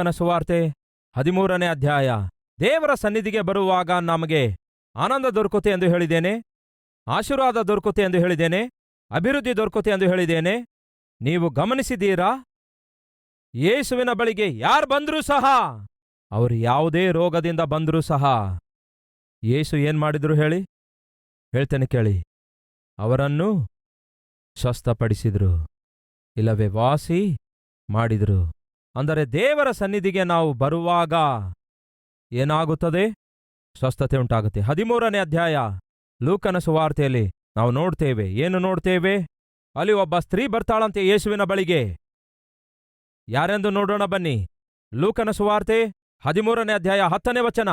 ಲೂಕನ ಸುವಾರ್ತೆ, ಹದಿಮೂರನೇ ಅಧ್ಯಾಯ. ದೇವರ ಸನ್ನಿಧಿಗೆ ಬರುವಾಗ ನಮಗೆ ಆನಂದ ದೊರಕುತ್ತೆ ಎಂದು ಹೇಳಿದ್ದೇನೆ, ಆಶೀರ್ವಾದ ದೊರಕುತ್ತೆ ಎಂದು ಹೇಳಿದ್ದೇನೆ, ಅಭಿವೃದ್ಧಿ ದೊರಕುತ್ತೆ ಎಂದು ಹೇಳಿದ್ದೇನೆ. ನೀವು ಗಮನಿಸಿದ್ದೀರಾ? ಯೇಸುವಿನ ಬಳಿಗೆ ಯಾರು ಬಂದರೂ ಸಹ, ಅವರು ಯಾವುದೇ ರೋಗದಿಂದ ಬಂದರೂ ಸಹ, ಯೇಸು ಏನ್ ಮಾಡಿದ್ರು ಹೇಳಿ? ಹೇಳ್ತೇನೆ ಕೇಳಿ. ಅವರನ್ನು ಸ್ವಸ್ಥಪಡಿಸಿದ್ರು, ಇಲ್ಲವೇ ವಾಸಿ ಮಾಡಿದ್ರು. ಅಂದರೆ ದೇವರ ಸನ್ನಿಧಿಗೆ ನಾವು ಬರುವಾಗ ಏನಾಗುತ್ತದೆ? ಸ್ವಸ್ಥತೆ ಉಂಟಾಗುತ್ತೆ. ಹದಿಮೂರನೇ ಅಧ್ಯಾಯ. ಲೂಕನ ಸುವಾರ್ತೆಯಲ್ಲಿ ನಾವು ನೋಡ್ತೇವೆ. ಏನು ನೋಡ್ತೇವೆ? ಅಲ್ಲಿ ಒಬ್ಬ ಸ್ತ್ರೀ ಬರ್ತಾಳಂತೆ ಯೇಸುವಿನ ಬಳಿಗೆ. ಯಾರೆಂದು ನೋಡೋಣ ಬನ್ನಿ. ಲೂಕನ ಸುವಾರ್ತೆ, ಹದಿಮೂರನೇ ಅಧ್ಯಾಯ ಹತ್ತನೇ ವಚನ.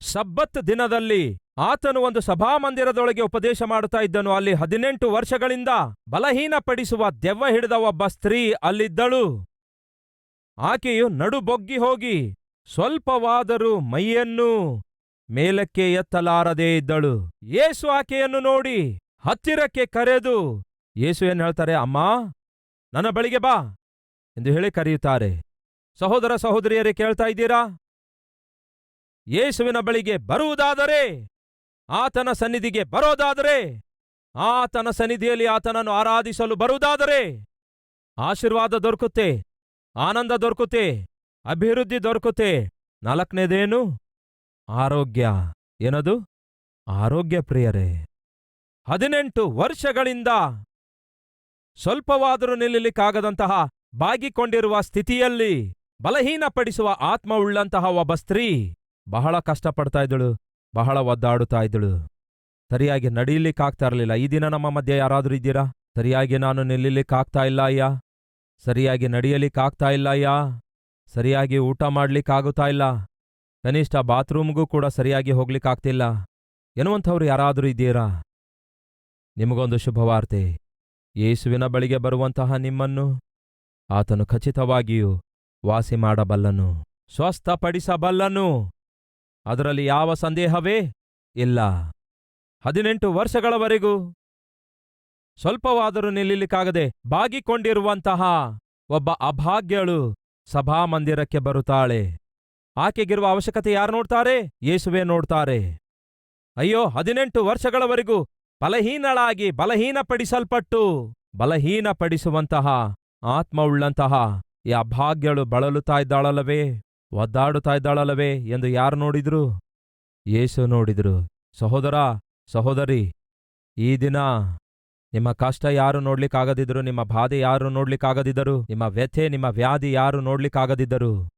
ಸಬ್ಬತ್ ದಿನದಲ್ಲಿ ಆತನು ಒಂದು ಸಭಾಮಂದಿರದೊಳಗೆ ಉಪದೇಶ ಮಾಡುತ್ತಾ ಇದ್ದನು. ಅಲ್ಲಿ ಹದಿನೆಂಟು ವರ್ಷಗಳಿಂದ ಬಲಹೀನಪಡಿಸುವ ದೆವ್ವ ಹಿಡಿದ ಒಬ್ಬ ಸ್ತ್ರೀ ಅಲ್ಲಿದ್ದಳು. ಆಕೆಯು ನಡುಬೊಗ್ಗಿ ಹೋಗಿ ಸ್ವಲ್ಪವಾದರೂ ಮೈಯನ್ನು ಮೇಲಕ್ಕೆ ಎತ್ತಲಾರದೇ ಇದ್ದಳು. ಯೇಸು ಆಕೆಯನ್ನು ನೋಡಿ ಹತ್ತಿರಕ್ಕೆ ಕರೆದು, ಯೇಸು ಏನು ಹೇಳ್ತಾರೆ, ಅಮ್ಮ, ನನ್ನ ಬಳಿಗೆ ಬಾ ಎಂದು ಹೇಳಿ ಕರೆಯುತ್ತಾರೆ. ಸಹೋದರ ಸಹೋದರಿಯರೇ, ಕೇಳ್ತಾ ಇದ್ದೀರಾ? ಯೇಸುವಿನ ಬಳಿಗೆ ಬರುವುದಾದರೆ, ಆತನ ಸನ್ನಿಧಿಗೆ ಬರೋದಾದರೆ, ಆತನ ಸನ್ನಿಧಿಯಲ್ಲಿ ಆತನನ್ನು ಆರಾಧಿಸಲು ಬರುವುದಾದರೆ ಆಶೀರ್ವಾದ ದೊರಕುತ್ತೆ. ಆನಂದ ದೊರಕುತ್ತೆ, ಅಭಿವೃದ್ಧಿ ದೊರಕುತ್ತೆ. ನಾಲ್ಕನೇದೇನು? ಆರೋಗ್ಯ. ಏನದು? ಆರೋಗ್ಯ ಪ್ರಿಯರೇ. ಹದಿನೆಂಟು ವರ್ಷಗಳಿಂದ ಸ್ವಲ್ಪವಾದರೂ ನಿಲ್ಲಲಿಕ್ಕಾಗದಂತಹ, ಬಾಗಿಕೊಂಡಿರುವ ಸ್ಥಿತಿಯಲ್ಲಿ ಬಲಹೀನಪಡಿಸುವ ಆತ್ಮವುಳ್ಳಂತಹ ಒಬ್ಬ ಸ್ತ್ರೀ ಬಹಳ ಕಷ್ಟಪಡ್ತಾ ಇದ್ದಳು, ಬಹಳ ಒದ್ದಾಡುತ್ತಾ ಇದ್ದಳು. ಸರಿಯಾಗಿ ನಡೀಲಿಕ್ಕಾಗ್ತಾ ಇರಲಿಲ್ಲ. ಈ ದಿನ ನಮ್ಮ ಮಧ್ಯೆ ಯಾರಾದರೂ ಇದ್ದೀರಾ? ಸರಿಯಾಗಿ ನಾನು ನಿಲ್ಲಲಿಕ್ಕಾಗ್ತಾ ಇಲ್ಲ ಅಯ್ಯ? ಸರಿಯಾಗಿ ನಡೆಯಲಿಕ್ಕಾಗ್ತಾ ಇಲ್ಲ ಅಯ್ಯ ಸರಿಯಾಗಿ ಊಟ ಮಾಡ್ಲಿಕ್ಕಾಗುತ್ತಾ ಇಲ್ಲ. ಕನಿಷ್ಠ ಬಾತ್ರೂಮ್ಗೂ ಕೂಡ ಸರಿಯಾಗಿ ಹೋಗ್ಲಿಕ್ಕಾಗ್ತಿಲ್ಲ. ಎನ್ನುವಂಥವ್ರು ಯಾರಾದರೂ ಇದ್ದೀರಾ? ನಿಮಗೊಂದು ಶುಭವಾರ್ತೆ. ಯೇಸುವಿನ ಬಳಿಗೆ ಬರುವಂತಹ ನಿಮ್ಮನ್ನು ಆತನು ಖಚಿತವಾಗಿಯೂ ವಾಸಿ ಮಾಡಬಲ್ಲನು. ಸ್ವಸ್ಥಪಡಿಸಬಲ್ಲನು. ಅದರಲ್ಲಿ ಯಾವ ಸಂದೇಹವೇ ಇಲ್ಲ. ಹದಿನೆಂಟು ವರ್ಷಗಳವರೆಗೂ ಸ್ವಲ್ಪವಾದರೂ ನಿಲ್ಲಲಿಕ್ಕಾಗದೆ ಬಾಗಿಕೊಂಡಿರುವಂತಹ ಒಬ್ಬ ಅಭಾಗ್ಯಳು ಸಭಾಮಂದಿರಕ್ಕೆ ಬರುತ್ತಾಳೆ. ಆಕೆಗಿರುವ ಅವಶ್ಯಕತೆ ಯಾರು ನೋಡ್ತಾರೆ? ಯೇಸುವೆ ನೋಡ್ತಾರೆ. ಅಯ್ಯೋ, ಹದಿನೆಂಟು ವರ್ಷಗಳವರೆಗೂ ಬಲಹೀನಳಾಗಿ ಬಲಹೀನಪಡಿಸಲ್ಪಟ್ಟು ಬಲಹೀನಪಡಿಸುವಂತಹ ಆತ್ಮವುಳ್ಳಂತಹ ಈ ಅಭಾಗ್ಯಳು ಬಳಲುತ್ತಾ ಇದ್ದಾಳಲ್ಲವೇ? ಒದ್ದಾಡುತ್ತಾ ಇದ್ದಾಳಲ್ಲವೇ ಎಂದು ಯಾರು ನೋಡಿದ್ರು? ಯೇಸು ನೋಡಿದ್ರು. ಸಹೋದರ, ಸಹೋದರಿ, ಈ ದಿನ ನಿಮ್ಮ ಕಷ್ಟ ಯಾರು ನೋಡ್ಲಿಕ್ಕಾಗದಿದ್ರು ನಿಮ್ಮ ಬಾಧೆ ಯಾರು ನೋಡ್ಲಿಕ್ಕಾಗದಿದ್ದರು? ನಿಮ್ಮ ವ್ಯಥೆ, ನಿಮ್ಮ ವ್ಯಾಧಿ ಯಾರು ನೋಡ್ಲಿಕ್ಕಾಗದಿದ್ದರು?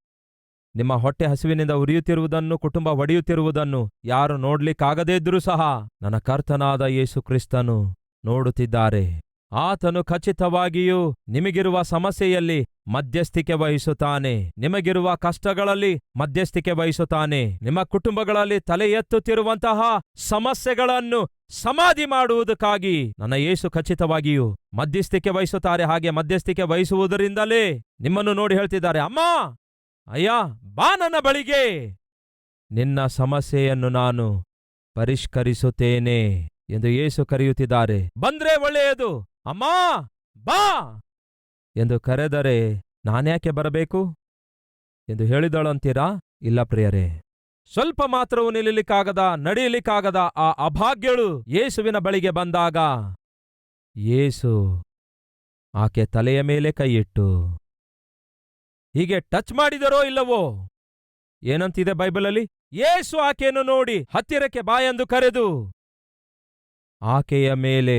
ನಿಮ್ಮ ಹೊಟ್ಟೆ ಹಸುವಿನಿಂದ ಉರಿಯುತ್ತಿರುವುದನ್ನು, ಕುಟುಂಬ ಒಡೆಯುತ್ತಿರುವುದನ್ನು ಯಾರು ನೋಡ್ಲಿಕ್ಕಾಗದೇ ಇದ್ರೂ ಸಹ ನನ್ನ ಕರ್ತನಾದ ಯೇಸು ಕ್ರಿಸ್ತನು ನೋಡುತ್ತಿದ್ದಾರೆ. ಆತನು ಖಚಿತವಾಗಿಯೂ ನಿಮಗಿರುವ ಸಮಸ್ಯೆಯಲ್ಲಿ ಮಧ್ಯಸ್ಥಿಕೆ ವಹಿಸುತ್ತಾನೆ. ನಿಮಗಿರುವ ಕಷ್ಟಗಳಲ್ಲಿ ಮಧ್ಯಸ್ಥಿಕೆ ವಹಿಸುತ್ತಾನೆ. ನಿಮ್ಮ ಕುಟುಂಬಗಳಲ್ಲಿ ತಲೆ ಎತ್ತುತ್ತಿರುವಂತಹ ಸಮಸ್ಯೆಗಳನ್ನು ಸಮಾಧಿ ಮಾಡುವುದಕ್ಕಾಗಿ ನನ್ನ ಯೇಸು ಖಚಿತವಾಗಿಯೂ ಮಧ್ಯಸ್ಥಿಕೆ ವಹಿಸುತ್ತಾರೆ. ಹಾಗೆ ಮಧ್ಯಸ್ಥಿಕೆ ವಹಿಸುವುದರಿಂದಲೇ ನಿಮ್ಮನ್ನು ನೋಡಿ ಹೇಳ್ತಿದ್ದಾರೆ, ಅಮ್ಮ, ಅಯ್ಯ, ಬಾ ನನ್ನ ಬಳಿಗೆ. ನಿನ್ನ ಸಮಸ್ಯೆಯನ್ನು ನಾನು ಪರಿಷ್ಕರಿಸುತ್ತೇನೆ ಎಂದು ಯೇಸು ಕರೆಯುತ್ತಿದ್ದಾರೆ. ಬಂದ್ರೆ ಒಳ್ಳೆಯದು. ಅಮ್ಮ, ಬಾ! ಎಂದು ಕರೆದರೆ, ನಾನ್ಯಾಕೆ ಬರಬೇಕು? ಎಂದು ಹೇಳಿದಳಂತೀರಾ? ಇಲ್ಲ ಪ್ರಿಯರೇ. ಸ್ವಲ್ಪ ಮಾತ್ರವೂ ನಿಲ್ಲಲಿಕ್ಕಾಗದ, ನಡೆಯಲಿಕ್ಕಾಗದ ಆ ಅಭಾಗ್ಯಳು ಯೇಸುವಿನ ಬಳಿಗೆ ಬಂದಾಗ, ಯೇಸು ಆಕೆ ತಲೆಯ ಮೇಲೆ ಕೈಯಿಟ್ಟು, ಹೀಗೆ ಟಚ್ ಮಾಡಿದರೋ ಇಲ್ಲವೋ? ಏನಂತಿದೆ ಬೈಬಲಲ್ಲಿ? ಯೇಸು ಆಕೆಯನ್ನು ನೋಡಿ ಹತ್ತಿರಕ್ಕೆ ಬಾ ಎಂದು ಕರೆದು, ಆಕೆಯ ಮೇಲೆ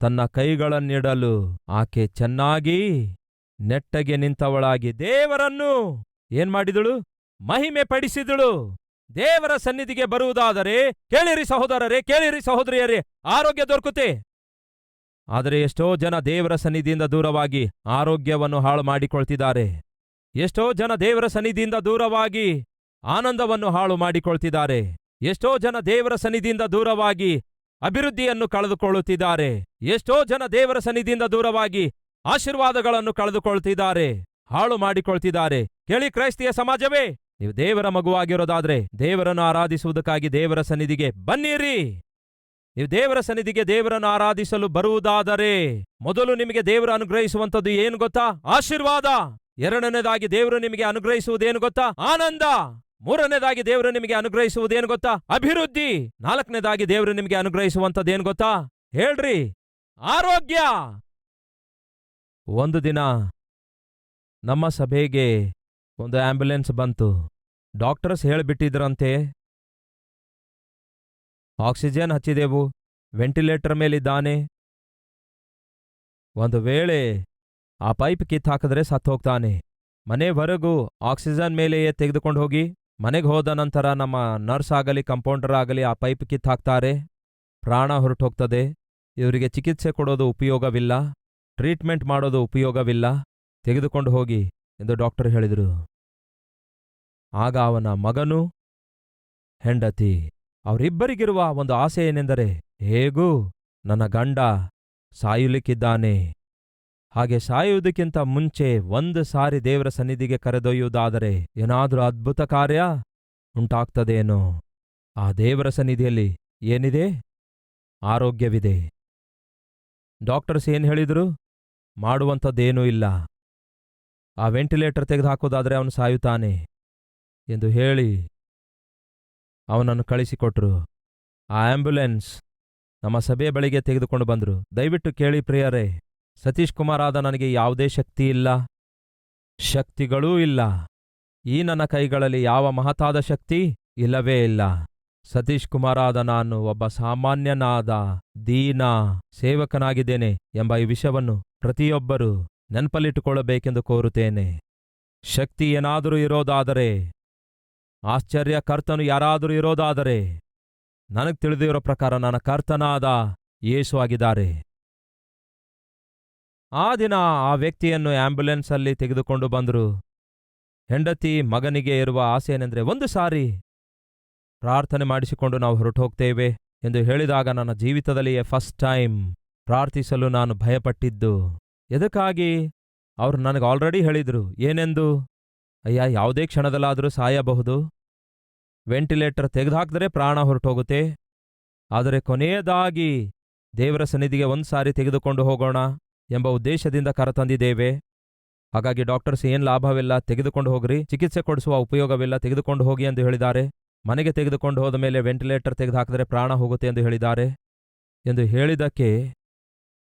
ತನ್ನ ಕೈಗಳನ್ನಿಡಲು ಆಕೆ ಚೆನ್ನಾಗಿ ನೆಟ್ಟಗೆ ನಿಂತವಳಾಗಿ ದೇವರನ್ನು ಏನ್ ಮಾಡಿದಳು? ಮಹಿಮೆ ಪಡಿಸಿದಳು. ದೇವರ ಸನ್ನಿಧಿಗೆ ಬರುವುದಾದರೆ ಕೇಳಿರಿ ಸಹೋದರರೇ, ಕೇಳಿರಿ ಸಹೋದರಿಯರೇ, ಆರೋಗ್ಯ ದೊರಕುತ್ತೆ. ಆದರೆ ಎಷ್ಟೋ ಜನ ದೇವರ ಸನ್ನಿಧಿಯಿಂದ ದೂರವಾಗಿ ಆರೋಗ್ಯವನ್ನು ಹಾಳು ಮಾಡಿಕೊಳ್ತಿದ್ದಾರೆ. ಎಷ್ಟೋ ಜನ ದೇವರ ಸನ್ನಿಧಿಯಿಂದ ದೂರವಾಗಿ ಆನಂದವನ್ನು ಹಾಳು ಮಾಡಿಕೊಳ್ತಿದ್ದಾರೆ. ಎಷ್ಟೋ ಜನ ದೇವರ ಸನ್ನಿಧಿಯಿಂದ ದೂರವಾಗಿ ಅಭಿವೃದ್ಧಿಯನ್ನು ಕಳೆದುಕೊಳ್ಳುತ್ತಿದ್ದಾರೆ. ಎಷ್ಟೋ ಜನ ದೇವರ ಸನ್ನಿಧಿಯಿಂದ ದೂರವಾಗಿ ಆಶೀರ್ವಾದಗಳನ್ನು ಕಳೆದುಕೊಳ್ತಿದ್ದಾರೆ. ಹಾಳು ಮಾಡಿಕೊಳ್ತಿದ್ದಾರೆ. ಕೇಳಿ ಕ್ರೈಸ್ತಿಯ ಸಮಾಜವೇ, ನೀವು ದೇವರ ಮಗುವಾಗಿರೋದಾದ್ರೆ ದೇವರನ್ನು ಆರಾಧಿಸುವುದಕ್ಕಾಗಿ ದೇವರ ಸನ್ನಿಧಿಗೆ ಬನ್ನಿರಿ. ನೀವು ದೇವರ ಸನ್ನಿಧಿಗೆ ದೇವರನ್ನು ಆರಾಧಿಸಲು ಬರುವುದಾದರೆ ಮೊದಲು ನಿಮಗೆ ದೇವರು ಅನುಗ್ರಹಿಸುವಂಥದ್ದು ಏನು ಗೊತ್ತಾ? ಆಶೀರ್ವಾದ. ಎರಡನೇದಾಗಿ ದೇವರು ನಿಮಗೆ ಅನುಗ್ರಹಿಸುವುದೇನು ಗೊತ್ತಾ? ಆನಂದ. ಮೂರನೇದಾಗಿ ದೇವರು ನಿಮಗೆ ಅನುಗ್ರಹಿಸುವುದೇನು ಗೊತ್ತಾ? ಅಭಿವೃದ್ಧಿ. ನಾಲ್ಕನೇದಾಗಿ ದೇವರು ನಿಮಗೆ ಅನುಗ್ರಹಿಸುವಂತದ್ದೇನು ಗೊತ್ತಾ? ಹೇಳ್ರಿ. ಆರೋಗ್ಯ. ಒಂದು ದಿನ ನಮ್ಮ ಸಭೆಗೆ ಒಂದು ಆಂಬ್ಯುಲೆನ್ಸ್ ಬಂತು. ಡಾಕ್ಟರ್ಸ್ ಹೇಳಿಬಿಟ್ಟಿದ್ರಂತೆ, ಆಕ್ಸಿಜನ್ ಹಚ್ಚಿದೆವು. ವೆಂಟಿಲೇಟರ್ ಮೇಲಿದ್ದಾನೆ. ಒಂದು ವೇಳೆ ಆ ಪೈಪ್ ಕಿತ್ತಾಕಿದ್ರೆ ಸತ್ತೋಗ್ತಾನೆ. ಮನೆವರೆಗೂ ಆಕ್ಸಿಜನ್ ಮೇಲೆಯೇ ತೆಗೆದುಕೊಂಡು ಹೋಗಿ. ಮನೆಗೆ ಹೋದ ನಂತರ ನಮ್ಮ ನರ್ಸ್ ಆಗಲಿ ಕಂಪೌಂಡರ್ ಆಗಲಿ ಆ ಪೈಪ್ ಕಿತ್ ಹಾಕ್ತಾರೆ. ಪ್ರಾಣ ಹೊರಟು ಹೋಗ್ತದೆ ಇವರಿಗೆ ಚಿಕಿತ್ಸೆ ಕೊಡೋದು ಉಪಯೋಗವಿಲ್ಲ. ಟ್ರೀಟ್ಮೆಂಟ್ ಮಾಡೋದು ಉಪಯೋಗವಿಲ್ಲ. ತೆಗೆದುಕೊಂಡು ಹೋಗಿ ಎಂದು ಡಾಕ್ಟರ್ ಹೇಳಿದರು. ಆಗ ಅವನ ಮಗನು ಹೆಂಡತಿ, ಅವರಿಬ್ಬರಿಗಿರುವ ಒಂದು ಆಸೆ ಏನೆಂದರೆ, ಹೇಗೂ ನನ್ನ ಗಂಡ ಸಾಯುಲಿಕ್ಕಿದ್ದಾನೆ. ಹಾಗೆ ಸಾಯುವುದಕ್ಕಿಂತ ಮುಂಚೆ ಒಂದು ಸಾರಿ ದೇವರ ಸನ್ನಿಧಿಗೆ ಕರೆದೊಯ್ಯುವುದಾದರೆ ಏನಾದರೂ ಅದ್ಭುತ ಕಾರ್ಯ ಉಂಟಾಗ್ತದೇನೋ? ಆ ದೇವರ ಸನ್ನಿಧಿಯಲ್ಲಿ ಏನಿದೆ? ಆರೋಗ್ಯವಿದೆ. ಡಾಕ್ಟರ್ಸ್ ಏನು ಹೇಳಿದರು? ಮಾಡುವಂಥದ್ದೇನೂ ಇಲ್ಲ. ಆ ವೆಂಟಿಲೇಟರ್ ತೆಗೆದುಹಾಕೋದಾದರೆ ಅವನು ಸಾಯುತ್ತಾನೆ ಎಂದು ಹೇಳಿ ಅವನನ್ನು ಕಳಿಸಿಕೊಟ್ರು. ಆ ಆಂಬ್ಯುಲೆನ್ಸ್ ನಮ್ಮ ಸಭೆಯ ಬಳಿಗೆ ತೆಗೆದುಕೊಂಡು ಬಂದರು. ದಯವಿಟ್ಟು ಕೇಳಿ ಪ್ರಿಯರೇ. ಸತೀಶ್ ಕುಮಾರ್ ಆದ ನನಗೆ ಯಾವುದೇ ಶಕ್ತಿ ಇಲ್ಲ. ಶಕ್ತಿಗಳೂ ಇಲ್ಲ. ಈ ನನ್ನ ಕೈಗಳಲ್ಲಿ ಯಾವ ಮಹತಾದ ಶಕ್ತಿ ಇಲ್ಲವೇ ಇಲ್ಲ. ಸತೀಶ್ ಕುಮಾರ್ ಆದ ನಾನು ಒಬ್ಬ ಸಾಮಾನ್ಯನಾದ, ದೀನ, ಸೇವಕನಾಗಿದ್ದೇನೆ ಎಂಬ ಈ ವಿಷಯವನ್ನು ಪ್ರತಿಯೊಬ್ಬರೂ ನೆನಪಲ್ಲಿಟ್ಟುಕೊಳ್ಳಬೇಕೆಂದು ಕೋರುತ್ತೇನೆ. ಶಕ್ತಿ ಏನಾದರೂ ಇರೋದಾದರೆ, ಆಶ್ಚರ್ಯ ಕರ್ತನು ಯಾರಾದರೂ ಇರೋದಾದರೆ, ನನಗೆ ತಿಳಿದಿರೋ ಪ್ರಕಾರ ನನ್ನ ಕರ್ತನಾದ ಯೇಸು ಆಗಿದ್ದಾರೆ. ಆ ದಿನ ಆ ವ್ಯಕ್ತಿಯನ್ನು ಆಂಬ್ಯುಲೆನ್ಸಲ್ಲಿ ತೆಗೆದುಕೊಂಡು ಬಂದರು. ಹೆಂಡತಿ ಮಗನಿಗೆ ಇರುವ ಆಸೆ ಏನೆಂದ್ರೆ ಒಂದು ಸಾರಿ ಪ್ರಾರ್ಥನೆ ಮಾಡಿಸಿಕೊಂಡು ನಾವು ಹೊರಟು ಹೋಗ್ತೇವೆ ಎಂದು ಹೇಳಿದಾಗ ನನ್ನ ಜೀವಿತದಲ್ಲಿಯೇ ಫಸ್ಟ್ ಟೈಮ್ ಪ್ರಾರ್ಥಿಸಲು ನಾನು ಭಯಪಟ್ಟಿದ್ದು. ಎದಕ್ಕಾಗಿ? ಅವರು ನನಗೆ ಆಲ್ರೆಡಿ ಹೇಳಿದ್ರು. ಏನೆಂದು? ಅಯ್ಯ, ಯಾವುದೇ ಕ್ಷಣದಲ್ಲಾದರೂ ಸಾಯಬಹುದು. ವೆಂಟಿಲೇಟರ್ ತೆಗೆದುಹಾಕಿದರೆ ಪ್ರಾಣ ಹೊರಟೋಗುತ್ತೆ. ಆದರೆ ಕೊನೆಯದಾಗಿ ದೇವರ ಸನ್ನಿಧಿಗೆ ಒಂದು ಸಾರಿ ತೆಗೆದುಕೊಂಡು ಹೋಗೋಣ. ಎಂಬ ಉದ್ದೇಶದಿಂದ ಕರೆತಂದಿದ್ದೇವೆ. ಹಾಗಾಗಿ ಡಾಕ್ಟರ್ಸ್ ಏನು ಲಾಭವಿಲ್ಲ ತೆಗೆದುಕೊಂಡು ಹೋಗ್ರಿ, ಚಿಕಿತ್ಸೆ ಕೊಡಿಸುವ ಉಪಯೋಗವಿಲ್ಲ ತೆಗೆದುಕೊಂಡು ಹೋಗಿ ಎಂದು ಹೇಳಿದ್ದಾರೆ. ಮನೆಗೆ ತೆಗೆದುಕೊಂಡು ಹೋದ ಮೇಲೆ ವೆಂಟಿಲೇಟರ್ ತೆಗೆದುಹಾಕಿದರೆ ಪ್ರಾಣ ಹೋಗುತ್ತೆ ಎಂದು ಹೇಳಿದ್ದಾರೆ. ಎಂದು ಹೇಳಿದ್ದಕ್ಕೆ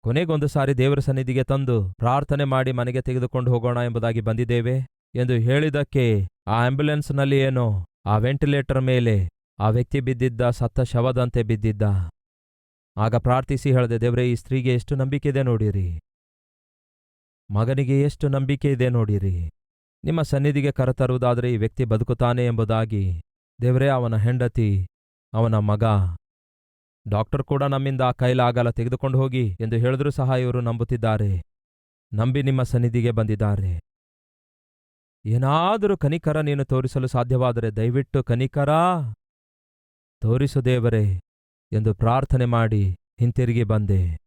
ಕೊನೆಗೊಂದು ಸಾರಿ ದೇವರ ಸನ್ನಿಧಿಗೆ ತಂದು ಪ್ರಾರ್ಥನೆ ಮಾಡಿ ಮನೆಗೆ ತೆಗೆದುಕೊಂಡು ಹೋಗೋಣ ಎಂಬುದಾಗಿ ಬಂದಿದ್ದೇವೆ. ಎಂದು ಹೇಳಿದ್ದಕ್ಕೆ ಆ ಆಂಬ್ಯುಲೆನ್ಸ್ನಲ್ಲಿ ಏನೋ ಆ ವೆಂಟಿಲೇಟರ್ ಮೇಲೆ ಆ ವ್ಯಕ್ತಿ ಬಿದ್ದಿದ್ದ ಸತ್ತ ಶವದಂತೆ ಬಿದ್ದಿದ್ದ. ಆಗ ಪ್ರಾರ್ಥಿಸಿ, ಹೇಳಿದೆ ದೇವರೇ, ಈ ಸ್ತ್ರೀಗೆ ಎಷ್ಟು ನಂಬಿಕೆ ಇದೆ ನೋಡಿರಿ. ಮಗನಿಗೆ ಎಷ್ಟು ನಂಬಿಕೆ ಇದೆ ನೋಡಿರಿ. ನಿಮ್ಮ ಸನ್ನಿಧಿಗೆ ಕರೆತರುವುದಾದರೆ ಈ ವ್ಯಕ್ತಿ ಬದುಕುತ್ತಾನೆ ಎಂಬುದಾಗಿ. ದೇವರೇ, ಅವನ ಹೆಂಡತಿ, ಅವನ ಮಗ. ಡಾಕ್ಟರ್ ಕೂಡ ನಮ್ಮಿಂದ ಆ ಕೈಲಾಗಲ ತೆಗೆದುಕೊಂಡು ಹೋಗಿ ಎಂದು ಹೇಳಿದ್ರೂ ಸಹ ಇವರು ನಂಬುತ್ತಿದ್ದಾರೆ. ನಂಬಿ ನಿಮ್ಮ ಸನ್ನಿಧಿಗೆ ಬಂದಿದ್ದಾರೆ. ಏನಾದರೂ ಕನಿಕರ ನೀನು ತೋರಿಸಲು ಸಾಧ್ಯವಾದರೆ ದಯವಿಟ್ಟು ಕನಿಕರ, ತೋರಿಸು ದೇವರೇ ಎಂದು ಪ್ರಾರ್ಥನೆ ಮಾಡಿ ಹಿಂತಿರುಗಿ ಬಂದೆ.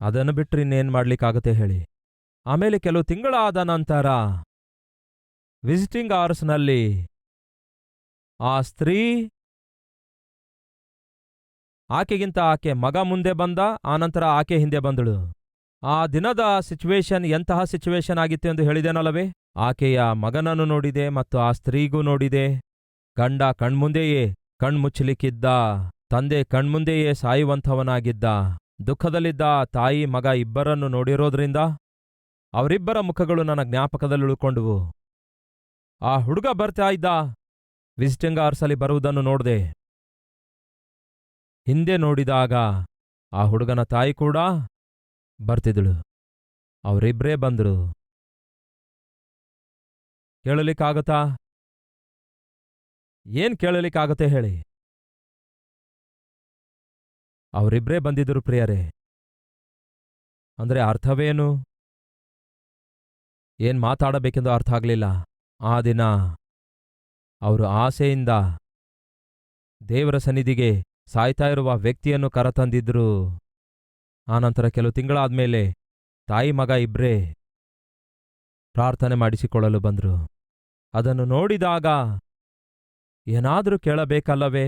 ಅದನ್ನು ಬಿಟ್ಟರೆ ಇನ್ನೇನು ಮಾಡಲಿಕ್ಕಾಗತ್ತೆ ಹೇಳಿ. ಆಮೇಲೆ ಕೆಲವು ತಿಂಗಳಾದ ನಂತರ ವಿಸಿಟಿಂಗ್ ಅವರ್ಸ್ನಲ್ಲಿ ಆ ಸ್ತ್ರೀ ಆಕೆಗಿಂತ ಆಕೆ ಮಗ ಮುಂದೆ ಬಂದ ಆನಂತರ ಆಕೆ ಹಿಂದೆ ಬಂದಳು. ಆ ದಿನದ ಸಿಚುವೇಶನ್ ಎಂತಹ ಸಿಚುವೇಶನ್ ಆಗಿತ್ತು ಎಂದು ಹೇಳಿದೆನಲ್ಲವೇ? ಆಕೆಯ ಮಗನನ್ನು ನೋಡಿದೆ ಮತ್ತು ಆ ಸ್ತ್ರೀಗೂ ನೋಡಿದೆ. ಗಂಡ ಕಣ್ಮುಂದೆಯೇ ಕಣ್ಮುಚ್ಚಲಿಕ್ಕಿದ್ದ, ತಂದೆ ಕಣ್ಮುಂದೆಯೇ ಸಾಯುವಂಥವನಾಗಿದ್ದ. ದುಃಖದಲ್ಲಿದ್ದ ತಾಯಿ ಮಗ ಇಬ್ಬರನ್ನು ನೋಡಿರೋದ್ರಿಂದ ಅವರಿಬ್ಬರ ಮುಖಗಳು ನನ್ನ ಜ್ಞಾಪಕದಲ್ಲಿ ಉಳ್ಕೊಂಡುವು ಆ ಹುಡುಗ ಬರ್ತಾ ಇದ್ದ ವಿಸಿಟಿಂಗ್ ಅವರ್ಸಲ್ಲಿ ಬರುವುದನ್ನು ನೋಡಿದೆ. ಹಿಂದೆ ನೋಡಿದಾಗ ಆ ಹುಡುಗನ ತಾಯಿ ಕೂಡ ಬರ್ತಿದ್ದಳು. ಅವರಿಬ್ಬರೇ ಬಂದರು. ಕೇಳಲಿಕ್ಕಾಗತ್ತಾ? ಏನ್ ಕೇಳಲಿಕ್ಕಾಗತ್ತೆ ಹೇಳಿ? ಅವರಿಬ್ರೇ ಬಂದಿದ್ದರು ಪ್ರಿಯರೇ. ಅಂದರೆ ಅರ್ಥವೇನು? ಏನು ಮಾತಾಡಬೇಕೆಂದು ಅರ್ಥ ಆಗಲಿಲ್ಲ. ಆ ದಿನ ಅವರು ಆಸೆಯಿಂದ ದೇವರ ಸನ್ನಿಧಿಗೆ ಸಾಯ್ತಾ ಇರುವ ವ್ಯಕ್ತಿಯನ್ನು ಕರತಂದಿದ್ರು. ಆನಂತರ ಕೆಲವು ತಿಂಗಳಾದ್ಮೇಲೆ ತಾಯಿ ಮಗ ಇಬ್ರೇ ಪ್ರಾರ್ಥನೆ ಮಾಡಿಸಿಕೊಳ್ಳಲು ಬಂದರು. ಅದನ್ನು ನೋಡಿದಾಗ ಏನಾದರೂ ಕೇಳಬೇಕಲ್ಲವೇ?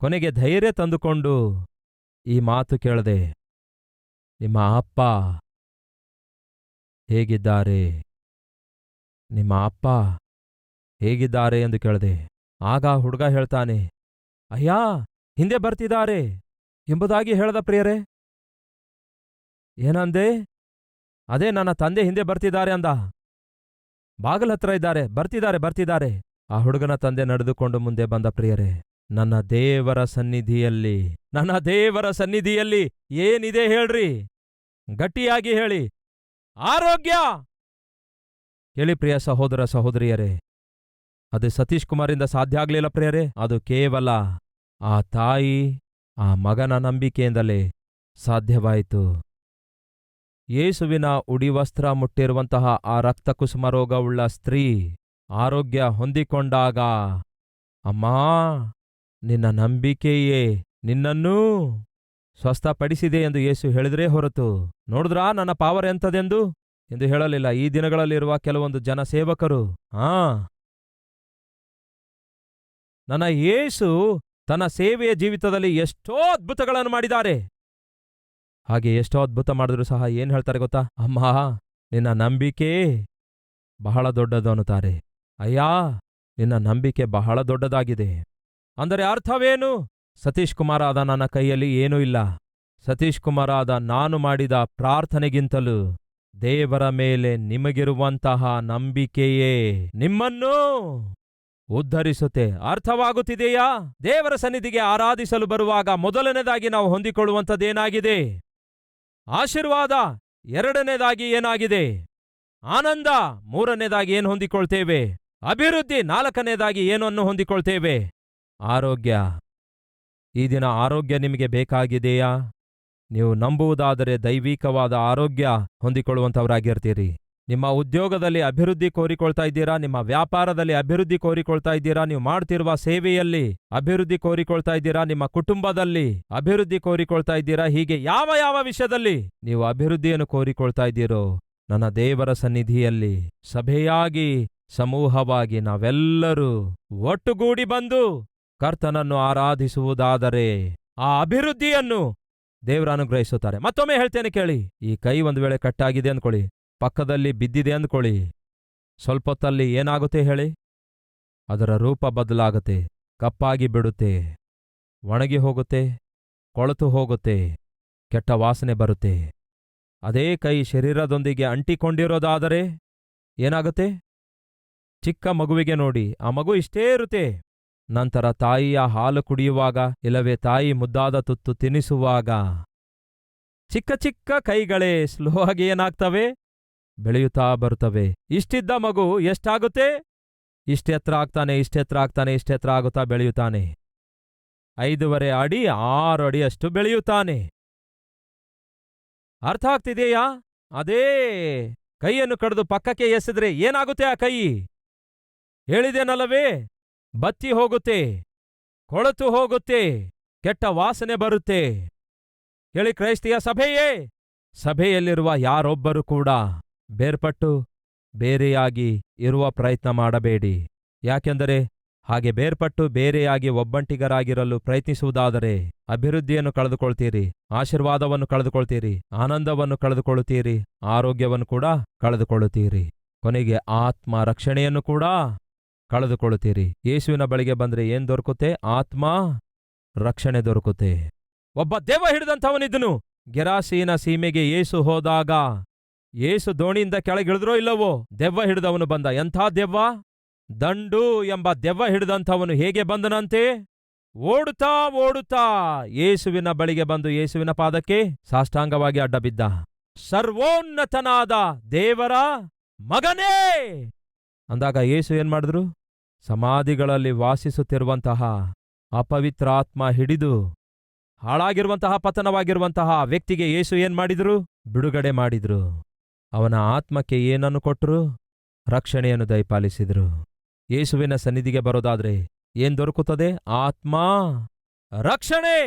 ಕೊನೆಗೆ ಧೈರ್ಯ ತಂದುಕೊಂಡು ಈ ಮಾತು ಕೇಳದೆ, ನಿಮ್ಮ ಅಪ್ಪ ಹೇಗಿದ್ದಾರೆ? ನಿಮ್ಮ ಅಪ್ಪ ಹೇಗಿದ್ದಾರೆ ಎಂದು ಕೇಳದೆ, ಆಗ ಹುಡುಗ ಹೇಳ್ತಾನೆ, ಅಯ್ಯ, ಹಿಂದೆ ಬರ್ತಿದ್ದಾರೆ ಎಂಬುದಾಗಿ ಹೇಳ್ದ ಪ್ರಿಯರೇ. ಏನಂದೆ? ಅದೇ ನನ್ನ ತಂದೆ ಹಿಂದೆ ಬರ್ತಿದ್ದಾರೆ ಅಂದ. ಬಾಗಲ ಹತ್ರ ಇದ್ದಾರೆ, ಬರ್ತಿದ್ದಾರೆ ಬರ್ತಿದ್ದಾರೆ. ಆ ಹುಡುಗನ ತಂದೆ ನಡೆದುಕೊಂಡು ಮುಂದೆ ಬಂದ ಪ್ರಿಯರೇ ನನ್ನ ದೇವರ ಸನ್ನಿಧಿಯಲ್ಲಿ, ನನ್ನ ದೇವರ ಸನ್ನಿಧಿಯಲ್ಲಿ ಏನಿದೆ ಹೇಳ್ರಿ? ಗಟ್ಟಿಯಾಗಿ ಹೇಳಿ. ಆರೋಗ್ಯ! ಹೇಳಿ ಪ್ರಿಯ ಸಹೋದರ ಸಹೋದರಿಯರೇ, ಅದು ಸತೀಶ್ ಕುಮಾರಿಂದ ಸಾಧ್ಯ ಆಗಲಿಲ್ಲ ಪ್ರಿಯರೇ. ಅದು ಕೇವಲ ಆ ತಾಯಿ, ಆ ಮಗನ ನಂಬಿಕೆಯಿಂದಲೇ ಸಾಧ್ಯವಾಯಿತು. ಯೇಸುವಿನ ಉಡಿವಸ್ತ್ರ ಮುಟ್ಟಿರುವಂತಹ ಆ ರಕ್ತಕುಸುಮ ರೋಗವುಳ್ಳ ಸ್ತ್ರೀ ಆರೋಗ್ಯ ಹೊಂದಿಕೊಂಡಾಗ, ಅಮ್ಮಾ! ನಿನ್ನ ನಂಬಿಕೆಯೇ ನಿನ್ನನ್ನೂ ಸ್ವಸ್ಥಪಡಿಸಿದೆ ಎಂದು ಯೇಸು ಹೇಳಿದ್ರೆ ಹೊರತು. ನೋಡಿದ್ರಾ ನನ್ನ ಪಾವರ್ ಎಂಥದೆಂದು ಎಂದು ಹೇಳಲಿಲ್ಲ. ಈ ದಿನಗಳಲ್ಲಿರುವ ಕೆಲವೊಂದು ಜನ ಸೇವಕರು, ಆ, ನನ್ನ ಯೇಸು ತನ್ನ ಸೇವೆಯ ಜೀವಿತದಲ್ಲಿ ಎಷ್ಟೋ ಅದ್ಭುತಗಳನ್ನು ಮಾಡಿದ್ದಾರೆ. ಹಾಗೆ ಎಷ್ಟೋ ಅದ್ಭುತ ಮಾಡಿದ್ರು ಸಹ ಏನ್ ಹೇಳ್ತಾರೆ ಗೊತ್ತಾ? ಅಮ್ಮ, ನಿನ್ನ ನಂಬಿಕೆ ಬಹಳ ದೊಡ್ಡದು ಅನ್ನುತ್ತಾರೆ. ಅಯ್ಯಾ, ನಿನ್ನ ನಂಬಿಕೆ ಬಹಳ ದೊಡ್ಡದಾಗಿದೆ. ಅಂದರೆ ಅರ್ಥವೇನು? ಸತೀಶ್ ಕುಮಾರ್ ಆದ ನನ್ನ ಕೈಯಲ್ಲಿ ಏನೂ ಇಲ್ಲ. ಸತೀಶ್ ಕುಮಾರ್ ಆದ ನಾನು ಮಾಡಿದ ಪ್ರಾರ್ಥನೆಗಿಂತಲೂ ದೇವರ ಮೇಲೆ ನಿಮಗಿರುವಂತಹ ನಂಬಿಕೆಯೇ ನಿಮ್ಮನ್ನು ಉದ್ಧರಿಸುತ್ತೆ. ಅರ್ಥವಾಗುತ್ತಿದೆಯಾ? ದೇವರ ಸನ್ನಿಧಿಗೆ ಆರಾಧಿಸಲು ಬರುವಾಗ ಮೊದಲನೇದಾಗಿ ನಾವು ಹೊಂದಿಕೊಳ್ಳುವಂಥದ್ದೇನಾಗಿದೆ? ಆಶೀರ್ವಾದ ಎರಡನೇದಾಗಿ ಏನಾಗಿದೆ? ಆನಂದ ಮೂರನೇದಾಗಿ ಏನು ಹೊಂದಿಕೊಳ್ತೇವೆ? ಅಭಿವೃದ್ಧಿ ನಾಲ್ಕನೇದಾಗಿ ಏನನ್ನು ಹೊಂದಿಕೊಳ್ತೇವೆ? ಆರೋಗ್ಯ. ಈ ದಿನ ಆರೋಗ್ಯ ನಿಮಗೆ ಬೇಕಾಗಿದೆಯಾ? ನೀವು ನಂಬುವುದಾದರೆ ದೈವಿಕವಾದ ಆರೋಗ್ಯ ಹೊಂದಿಕೊಳ್ಳುವಂಥವರಾಗಿರ್ತೀರಿ. ನಿಮ್ಮ ಉದ್ಯೋಗದಲ್ಲಿ ಅಭಿವೃದ್ಧಿ ಕೋರಿಕೊಳ್ತಾ ಇದ್ದೀರಾ? ನಿಮ್ಮ ವ್ಯಾಪಾರದಲ್ಲಿ ಅಭಿವೃದ್ಧಿ ಕೋರಿಕೊಳ್ತಾ ಇದ್ದೀರಾ? ನೀವು ಮಾಡ್ತಿರುವ ಸೇವೆಯಲ್ಲಿ ಅಭಿವೃದ್ಧಿ ಕೋರಿಕೊಳ್ತಾ ಇದ್ದೀರಾ? ನಿಮ್ಮ ಕುಟುಂಬದಲ್ಲಿ ಅಭಿವೃದ್ಧಿ ಕೋರಿಕೊಳ್ತಾ ಇದ್ದೀರಾ? ಹೀಗೆ ಯಾವ ಯಾವ ವಿಷಯದಲ್ಲಿ ನೀವು ಅಭಿವೃದ್ಧಿಯನ್ನು ಕೋರಿಕೊಳ್ತಾ ಇದ್ದೀರೋ, ನನ್ನ ದೇವರ ಸನ್ನಿಧಿಯಲ್ಲಿ ಸಭೆಯಾಗಿ, ಸಮೂಹವಾಗಿ ನಾವೆಲ್ಲರೂ ಒಟ್ಟುಗೂಡಿ ಬಂದು ಕರ್ತನನ್ನು ಆರಾಧಿಸುವುದಾದರೆ ಆ ಅಭಿವೃದ್ಧಿಯನ್ನು ದೇವರು ಅನುಗ್ರಹಿಸುತ್ತಾರೆ. ಮತ್ತೊಮ್ಮೆ ಹೇಳ್ತೇನೆ ಕೇಳಿ, ಈ ಕೈ ಒಂದು ವೇಳೆ ಕಟ್ಟಾಗಿದೆ ಅಂದ್ಕೊಳ್ಳಿ, ಪಕ್ಕದಲ್ಲಿ ಬಿದ್ದಿದೆ ಅಂದ್ಕೊಳ್ಳಿ, ಸ್ವಲ್ಪೊತ್ತಲ್ಲಿ ಏನಾಗುತ್ತೆ ಹೇಳಿ? ಅದರ ರೂಪ ಬದಲಾಗುತ್ತೆ, ಕಪ್ಪಾಗಿ ಬಿಡುತ್ತೆ, ಒಣಗಿ ಹೋಗುತ್ತೆ, ಕೊಳತು ಹೋಗುತ್ತೆ, ಕೆಟ್ಟ ವಾಸನೆ ಬರುತ್ತೆ. ಅದೇ ಕೈ ಶರೀರದೊಂದಿಗೆ ಅಂಟಿಕೊಂಡಿರೋದಾದರೆ ಏನಾಗುತ್ತೆ? ಚಿಕ್ಕ ಮಗುವಿಗೆ ನೋಡಿ, ಆ ಮಗು ಇಷ್ಟೇ ಇರುತ್ತೆ. ನಂತರ ತಾಯಿಯ ಹಾಲು ಕುಡಿಯುವಾಗ ಇಲ್ಲವೇ ತಾಯಿ ಮುದ್ದಾದ ತುತ್ತು ತಿನಿಸುವಾಗ. ಚಿಕ್ಕ ಚಿಕ್ಕ ಕೈಗಳೇ ಸ್ಲೋ ಆಗಿ ಏನಾಗ್ತವೆ? ಬೆಳೆಯುತ್ತಾ ಬರುತ್ತವೆ. ಇಷ್ಟಿದ್ದ ಮಗು ಎಷ್ಟಾಗುತ್ತೆ? ಇಷ್ಟೆತ್ರ ಆಗ್ತಾನೆ ಇಷ್ಟೆತ್ರ ಆಗ್ತಾನೆ ಇಷ್ಟೆತ್ರ ಆಗುತ್ತಾ ಬೆಳೆಯುತ್ತಾನೆ. ಐದೂವರೆ ಅಡಿ, ಆರು ಅಡಿಯಷ್ಟು ಬೆಳೆಯುತ್ತಾನೆ. ಅರ್ಥ ಆಗ್ತಿದೆಯಾ? ಅದೇ. ಕೈಯನ್ನು ಕಡಿದು ಪಕ್ಕಕ್ಕೆ ಎಸೆದ್ರೆ ಏನಾಗುತ್ತೆ ಆ ಕೈ? ಹೇಳಿದೆನಲ್ಲವೇ? ಬತ್ತಿ ಹೋಗುತ್ತೆ, ಕೊಳತು ಹೋಗುತ್ತೆ, ಕೆಟ್ಟ ವಾಸನೆ ಬರುತ್ತೆ. ಹೇಳಿ ಕ್ರೈಸ್ತಿಯ ಸಭೆಯೇ, ಸಭೆಯಲ್ಲಿರುವ ಯಾರೊಬ್ಬರು ಕೂಡ ಬೇರ್ಪಟ್ಟು ಬೇರೆಯಾಗಿ ಇರುವ ಪ್ರಯತ್ನ ಮಾಡಬೇಡಿ. ಯಾಕೆಂದರೆ ಹಾಗೆ ಬೇರ್ಪಟ್ಟು ಬೇರೆಯಾಗಿ ಒಬ್ಬಂಟಿಗರಾಗಿರಲು ಪ್ರಯತ್ನಿಸುವುದಾದರೆ ಅಭಿವೃದ್ಧಿಯನ್ನು ಕಳೆದುಕೊಳ್ತೀರಿ, ಆಶೀರ್ವಾದವನ್ನು ಕಳೆದುಕೊಳ್ತೀರಿ, ಆನಂದವನ್ನು ಕಳೆದುಕೊಳ್ಳುತ್ತೀರಿ ಆರೋಗ್ಯವನ್ನು ಕೂಡ ಕಳೆದುಕೊಳ್ಳುತ್ತೀರಿ. ಕೊನೆಗೆ ಆತ್ಮ ರಕ್ಷಣೆಯನ್ನು ಕೂಡ ಕಳೆದುಕೊಳ್ಳುತ್ತೀರಿ. ಯೇಸುವಿನ ಬಳಿಗೆ ಬಂದ್ರೆ ಏನು ದೊರಕುತ್ತೆ? ಆತ್ಮ ರಕ್ಷಣೆ ದೊರಕುತ್ತೆ. ಒಬ್ಬ ದೆವ್ವ ಹಿಡಿದಂಥವನಿದ್ದನು. ಗೆರಾಸೀನ ಸೀಮೆಗೆ ಏಸು ಹೋದಾಗ ಏಸು ದೋಣಿಯಿಂದ ಕೆಳಗಿಳಿದ್ರೋ ಇಲ್ಲವೋ? ದೆವ್ವ ಹಿಡಿದವನು ಬಂದ. ಎಂಥ ದೆವ್ವ? ದಂಡು ಎಂಬ ದೆವ್ವ ಹಿಡಿದಂಥವನು ಹೇಗೆ ಬಂದನಂತೆ? ಓಡುತ್ತಾ ಓಡುತ್ತಾ ಯೇಸುವಿನ ಬಳಿಗೆ ಬಂದು ಯೇಸುವಿನ ಪಾದಕ್ಕೆ ಸಾಷ್ಟಾಂಗವಾಗಿ ಅಡ್ಡಬಿದ್ದ. ಸರ್ವೋನ್ನತನಾದ ದೇವರ ಮಗನೇ! ಅಂದಾಗ ಏಸು ಏನ್ ಮಾಡಿದ್ರು? ಸಮಾಧಿಗಳಲ್ಲಿ ವಾಸಿಸುತ್ತಿರುವಂತಹ ಅಪವಿತ್ರಾತ್ಮ ಹಿಡಿದು ಹಾಳಾಗಿರುವಂತಹ ಪತನವಾಗಿರುವಂತಹ ವ್ಯಕ್ತಿಗೆ ಯೇಸು ಏನ್ ಮಾಡಿದ್ರು? ಬಿಡುಗಡೆ ಮಾಡಿದ್ರು. ಅವನ ಆತ್ಮಕ್ಕೆ ಏನನ್ನು ಕೊಟ್ಟರು ರಕ್ಷಣೆಯನ್ನು ದಯಪಾಲಿಸಿದ್ರು. ಯೇಸುವಿನ ಸನ್ನಿಧಿಗೆ ಬರೋದಾದ್ರೆ ಏನ್ ದೊರಕುತ್ತದೆ? ಆತ್ಮ ರಕ್ಷಣೆ!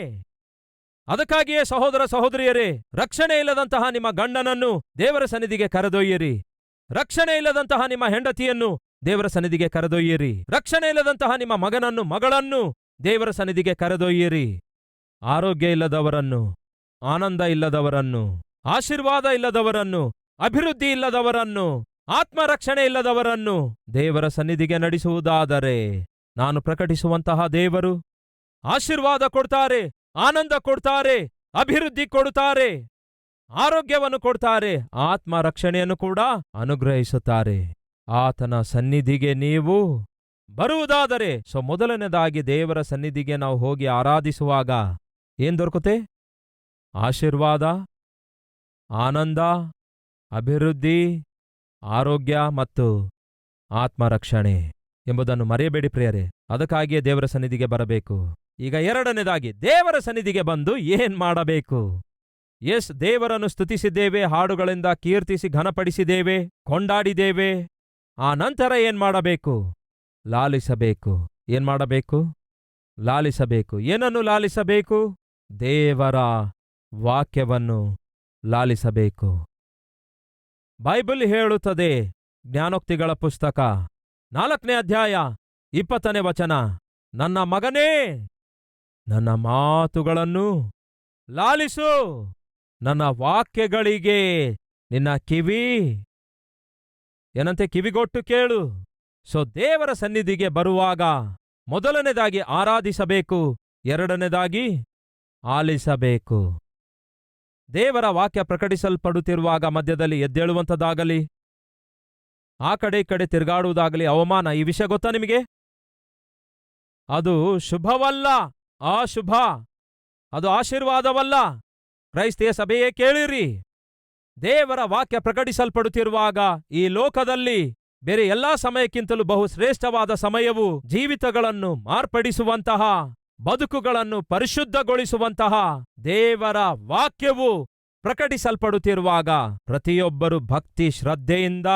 ಅದಕ್ಕಾಗಿಯೇ ಸಹೋದರ ಸಹೋದರಿಯರೇ, ರಕ್ಷಣೆ ಇಲ್ಲದಂತಹ ನಿಮ್ಮ ಗಂಡನನ್ನು ದೇವರ ಸನ್ನಿಧಿಗೆ ಕರೆದೊಯ್ಯಿರಿ. ರಕ್ಷಣೆ ಇಲ್ಲದಂತಹ ನಿಮ್ಮ ಹೆಂಡತಿಯನ್ನು ದೇವರ ಸನ್ನಿಧಿಗೆ ಕರೆದೊಯ್ಯಿರಿ. ರಕ್ಷಣೆ ಇಲ್ಲದಂತಹ ನಿಮ್ಮ ಮಗನನ್ನು, ಮಗಳನ್ನು ದೇವರ ಸನ್ನಿಧಿಗೆ ಕರೆದೊಯ್ಯಿರಿ. ಆರೋಗ್ಯ ಇಲ್ಲದವರನ್ನು, ಆನಂದ ಇಲ್ಲದವರನ್ನು, ಆಶೀರ್ವಾದ ಇಲ್ಲದವರನ್ನು, ಅಭಿವೃದ್ಧಿ ಇಲ್ಲದವರನ್ನು, ಆತ್ಮರಕ್ಷಣೆ ಇಲ್ಲದವರನ್ನು ದೇವರ ಸನ್ನಿಧಿಗೆ ನಡೆಸುವುದಾದರೆ ನಾನು ಪ್ರಕಟಿಸುವಂತಹ ದೇವರು ಆಶೀರ್ವಾದ ಕೊಡ್ತಾರೆ, ಆನಂದ ಕೊಡ್ತಾರೆ, ಅಭಿವೃದ್ಧಿ ಕೊಡುತ್ತಾರೆ, ಆರೋಗ್ಯವನ್ನು ಕೊಡ್ತಾರೆ ಆತ್ಮ ರಕ್ಷಣೆಯನ್ನು ಕೂಡ ಅನುಗ್ರಹಿಸುತ್ತಾರೆ. ಆತನ ಸನ್ನಿಧಿಗೆ ನೀವು ಬರುವುದಾದರೆ, ಸೊ ಮೊದಲನೇದಾಗಿ ದೇವರ ಸನ್ನಿಧಿಗೆ ನಾವು ಹೋಗಿ ಆರಾಧಿಸುವಾಗ ಏನ್ ದೊರಕುತ್ತೆ? ಆಶೀರ್ವಾದ, ಆನಂದ, ಅಭಿವೃದ್ಧಿ, ಆರೋಗ್ಯ ಮತ್ತು ಆತ್ಮರಕ್ಷಣೆ ಎಂಬುದನ್ನು ಮರೆಯಬೇಡಿ ಪ್ರಿಯರೇ. ಅದಕ್ಕಾಗಿಯೇ ದೇವರ ಸನ್ನಿಧಿಗೆ ಬರಬೇಕು. ಈಗ ಎರಡನೇದಾಗಿ ದೇವರ ಸನ್ನಿಧಿಗೆ ಬಂದು ಏನ್ ಮಾಡಬೇಕು? ಎಸ್, ದೇವರನ್ನು ಸ್ತುತಿಸಿದ್ದೇವೆ, ಹಾಡುಗಳಿಂದ ಕೀರ್ತಿಸಿ ಘನಪಡಿಸಿದ್ದೇವೆ, ಕೊಂಡಾಡಿದ್ದೇವೆ ಆ ನಂತರ ಏನ್ ಮಾಡಬೇಕು? ಲಾಲಿಸಬೇಕು. ಏನು ಮಾಡಬೇಕು? ಲಾಲಿಸಬೇಕು. ಏನನ್ನು ಲಾಲಿಸಬೇಕು? ದೇವರ ವಾಕ್ಯವನ್ನು ಲಾಲಿಸಬೇಕು. ಬೈಬಲ್ ಹೇಳುತ್ತದೆ, ಜ್ಞಾನೋಕ್ತಿಗಳ ಪುಸ್ತಕ, ನಾಲ್ಕನೇ ಅಧ್ಯಾಯ, ಇಪ್ಪತ್ತನೇ ವಚನ, ನನ್ನ ಮಗನೇ, ನನ್ನ ಮಾತುಗಳನ್ನು ಲಾಲಿಸು. ನನ್ನ ವಾಕ್ಯಗಳಿಗೆ ನಿನ್ನ ಕಿವಿ ಏನಂತೆ ಕಿವಿಗೊಟ್ಟು ಕೇಳು. ಸೊ ದೇವರ ಸನ್ನಿಧಿಗೆ ಬರುವಾಗ ಮೊದಲನೇದಾಗಿ ಆರಾಧಿಸಬೇಕು, ಎರಡನೇದಾಗಿ ಆಲಿಸಬೇಕು. ದೇವರ ವಾಕ್ಯ ಪ್ರಕಟಿಸಲ್ಪಡುತ್ತಿರುವಾಗ ಮಧ್ಯದಲ್ಲಿ ಎದ್ದೇಳುವಂಥದ್ದಾಗಲಿ, ಆ ಕಡೆ ಈ ಕಡೆ ತಿರುಗಾಡುವುದಾಗಲಿ ಅವಮಾನ ಈ ವಿಷಯ ಗೊತ್ತಾ ನಿಮಗೆ? ಅದು ಶುಭವಲ್ಲ ಆ ಶುಭ ಅದು ಆಶೀರ್ವಾದವಲ್ಲ. ಕ್ರೈಸ್ತಿಯ ಸಭೆಯೇ ಕೇಳಿರಿ. ದೇವರ ವಾಕ್ಯ ಪ್ರಕಟಿಸಲ್ಪಡುತ್ತಿರುವಾಗ ಈ ಲೋಕದಲ್ಲಿ ಬೇರೆ ಎಲ್ಲಾ ಸಮಯಕ್ಕಿಂತಲೂ ಬಹು ಶ್ರೇಷ್ಠವಾದ ಸಮಯವು ಜೀವಿತಗಳನ್ನು ಮಾರ್ಪಡಿಸುವಂತಹ, ಬದುಕುಗಳನ್ನು ಪರಿಶುದ್ಧಗೊಳಿಸುವಂತಹ ದೇವರ ವಾಕ್ಯವು ಪ್ರಕಟಿಸಲ್ಪಡುತ್ತಿರುವಾಗ ಪ್ರತಿಯೊಬ್ಬರು ಭಕ್ತಿ ಶ್ರದ್ಧೆಯಿಂದ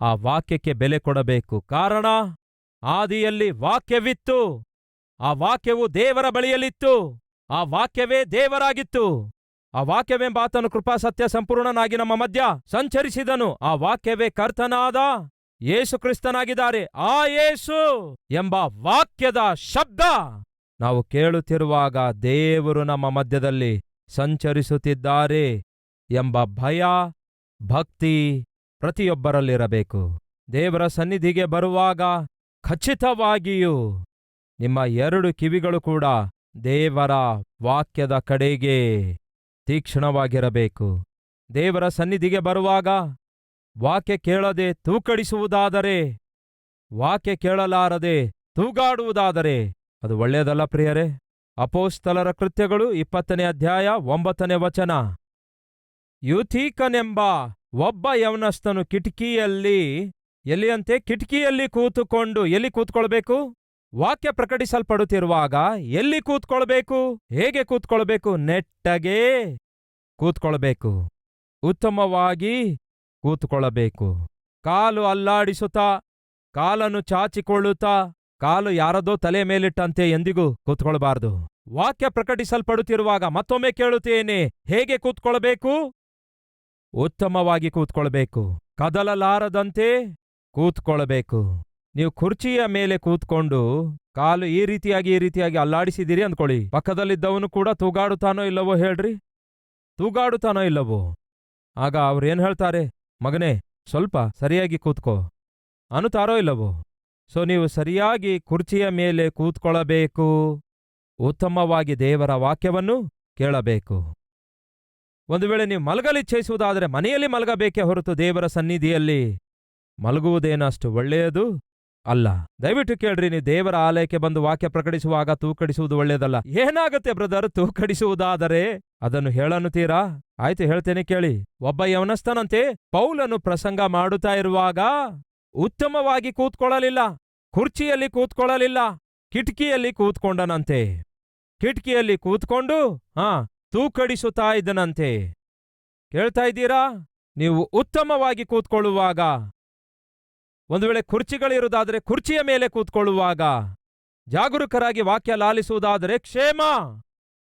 ಆ ವಾಕ್ಯಕ್ಕೆ ಬೆಲೆ ಕೊಡಬೇಕು. ಕಾರಣ, ಆದಿಯಲ್ಲಿ ವಾಕ್ಯವಿತ್ತು, ಆ ವಾಕ್ಯವು ದೇವರ ಬಳಿಯಲ್ಲಿತ್ತು, ಆ ವಾಕ್ಯವೇ ದೇವರಾಗಿತ್ತು. ಆ ವಾಕ್ಯವೆಂಬ ಆತನು ಕೃಪಾ, ಸತ್ಯ, ಸಂಪೂರ್ಣನಾಗಿ ನಮ್ಮ ಮಧ್ಯ ಸಂಚರಿಸಿದನು. ಆ ವಾಕ್ಯವೇ ಕರ್ತನಾದ ಯೇಸು ಕ್ರಿಸ್ತನಾಗಿದ್ದಾರೆ. ಆ ಯೇಸು ಎಂಬ ವಾಕ್ಯದ ಶಬ್ದ ನಾವು ಕೇಳುತ್ತಿರುವಾಗ ದೇವರು ನಮ್ಮ ಮಧ್ಯದಲ್ಲಿ ಸಂಚರಿಸುತ್ತಿದ್ದಾರೆ ಎಂಬ ಭಯ, ಭಕ್ತಿ ಪ್ರತಿಯೊಬ್ಬರಲ್ಲಿರಬೇಕು. ದೇವರ ಸನ್ನಿಧಿಗೆ ಬರುವಾಗ ಖಚಿತವಾಗಿಯೂ ನಿಮ್ಮ ಎರಡು ಕಿವಿಗಳು ಕೂಡ ದೇವರ ವಾಕ್ಯದ ಕಡೆಗೆ ತೀಕ್ಷ್ಣವಾಗಿರಬೇಕು. ದೇವರ ಸನ್ನಿಧಿಗೆ ಬರುವಾಗ ವಾಕ್ಯ ಕೇಳದೆ ತೂಕಡಿಸುವುದಾದರೆ, ವಾಕ್ಯ ಕೇಳಲಾರದೆ ತೂಗಾಡುವುದಾದರೆ, ಅದು ಒಳ್ಳೆಯದಲ್ಲ ಪ್ರಿಯರೇ. ಅಪೋಸ್ತಲರ ಕೃತ್ಯಗಳು ಇಪ್ಪತ್ತನೇ ಅಧ್ಯಾಯ ಒಂಬತ್ತನೇ ವಚನ. ಯುಥೀಕನೆಂಬ ಒಬ್ಬ ಯವನಸ್ಥನು ಕಿಟಕಿಯಲ್ಲಿ ಎಲ್ಲಿಯಂತೆ? ಕಿಟಕಿಯಲ್ಲಿ ಕೂತುಕೊಂಡು ಎಲ್ಲಿ ಕೂತ್ಕೊಳ್ಬೇಕು? ವಾಕ್ಯ ಪ್ರಕಟಿಸಲ್ಪಡುತ್ತಿರುವಾಗ ಎಲ್ಲಿ ಕೂತ್ಕೊಳ್ಬೇಕು? ಹೇಗೆ ಕೂತ್ಕೊಳ್ಬೇಕು? ನೆಟ್ಟಗೆ ಕೂತ್ಕೊಳ್ಬೇಕು. ಉತ್ತಮವಾಗಿ ಕೂತ್ಕೊಳ್ಳಬೇಕು ಕಾಲು ಅಲ್ಲಾಡಿಸುತ್ತಾ, ಕಾಲನ್ನು ಚಾಚಿಕೊಳ್ಳುತ್ತಾ, ಕಾಲು ಯಾರದೋ ತಲೆ ಮೇಲಿಟ್ಟಂತೆ ಎಂದಿಗೂ ಕೂತ್ಕೊಳ್ಬಾರ್ದು. ವಾಕ್ಯ ಪ್ರಕಟಿಸಲ್ಪಡುತ್ತಿರುವಾಗ ಮತ್ತೊಮ್ಮೆ ಕೇಳುತ್ತೇನೆ, ಹೇಗೆ ಕೂತ್ಕೊಳ್ಬೇಕು? ಉತ್ತಮವಾಗಿ ಕೂತ್ಕೊಳ್ಬೇಕು. ಕದಲಲಾರದಂತೆ ಕೂತ್ಕೊಳ್ಬೇಕು. ನೀವು ಕುರ್ಚಿಯ ಮೇಲೆ ಕೂತ್ಕೊಂಡು ಕಾಲು ಈ ರೀತಿಯಾಗಿ ಈ ರೀತಿಯಾಗಿ ಅಲ್ಲಾಡಿಸಿದಿರಿ ಅಂದ್ಕೊಳ್ಳಿ. ಪಕ್ಕದಲ್ಲಿದ್ದವನು ಕೂಡ ತೂಗಾಡುತ್ತಾನೋ ಇಲ್ಲವೋ ಹೇಳ್ರಿ. ತೂಗಾಡುತ್ತಾನೋ ಇಲ್ಲವೋ? ಆಗ ಅವ್ರೇನ್ ಹೇಳ್ತಾರೆ? ಮಗನೇ, ಸ್ವಲ್ಪ ಸರಿಯಾಗಿ ಕೂತ್ಕೋ. ಅನ್ನುತ್ತಾರೋ ಇಲ್ಲವೋ? ಸೊ, ನೀವು ಸರಿಯಾಗಿ ಕುರ್ಚಿಯ ಮೇಲೆ ಕೂತ್ಕೊಳ್ಳಬೇಕು. ಉತ್ತಮವಾಗಿ ದೇವರ ವಾಕ್ಯವನ್ನು ಕೇಳಬೇಕು. ಒಂದು ವೇಳೆ ನೀವು ಮಲಗಲಿಚ್ಛಯಿಸುವುದಾದರೆ ಮನೆಯಲ್ಲಿ ಮಲಗಬೇಕೇ ಹೊರತು ದೇವರ ಸನ್ನಿಧಿಯಲ್ಲಿ ಮಲಗುವುದೇನಷ್ಟು ಒಳ್ಳೆಯದು? ಅಲ್ಲ, ದಯವಿಟ್ಟು ಕೇಳ್ರಿ ನೀ ದೇವರ ಆಲಯಕ್ಕೆ ಬಂದು ವಾಕ್ಯ ಪ್ರಕಟಿಸುವಾಗ ತೂಕಡಿಸುವುದು ಒಳ್ಳೆಯದಲ್ಲ. ಏನಾಗುತ್ತೆ ಬ್ರದರ್, ತೂಕಡಿಸುವುದಾದರೆ? ಅದನ್ನು ಹೇಳನ್ನುತ್ತೀರಾ? ಆಯ್ತು, ಹೇಳ್ತೇನೆ ಕೇಳಿ. ಒಬ್ಬ ಯವನಸ್ಥನಂತೆ ಪೌಲನ್ನು ಪ್ರಸಂಗ ಮಾಡುತ್ತಾ ಇರುವಾಗ ಉತ್ತಮವಾಗಿ ಕೂತ್ಕೊಳ್ಳಲಿಲ್ಲ, ಕುರ್ಚಿಯಲ್ಲಿ ಕೂತ್ಕೊಳ್ಳಲಿಲ್ಲ, ಕಿಟಕಿಯಲ್ಲಿ ಕೂತ್ಕೊಂಡನಂತೆ. ಕಿಟಕಿಯಲ್ಲಿ ಕೂತ್ಕೊಂಡು, ಹಾ, ತೂಕಡಿಸುತ್ತಾ ಇದ್ದನಂತೆ. ಕೇಳ್ತಾ ಇದ್ದೀರಾ? ನೀವು ಉತ್ತಮವಾಗಿ ಕೂತ್ಕೊಳ್ಳುವಾಗ ಒಂದು ವೇಳೆ ಕುರ್ಚಿಗಳಿರುವುದಾದರೆ ಕುರ್ಚಿಯ ಮೇಲೆ ಕೂತ್ಕೊಳ್ಳುವಾಗ ಜಾಗರೂಕರಾಗಿ ವಾಕ್ಯ ಲಾಲಿಸುವುದಾದರೆ ಕ್ಷೇಮ.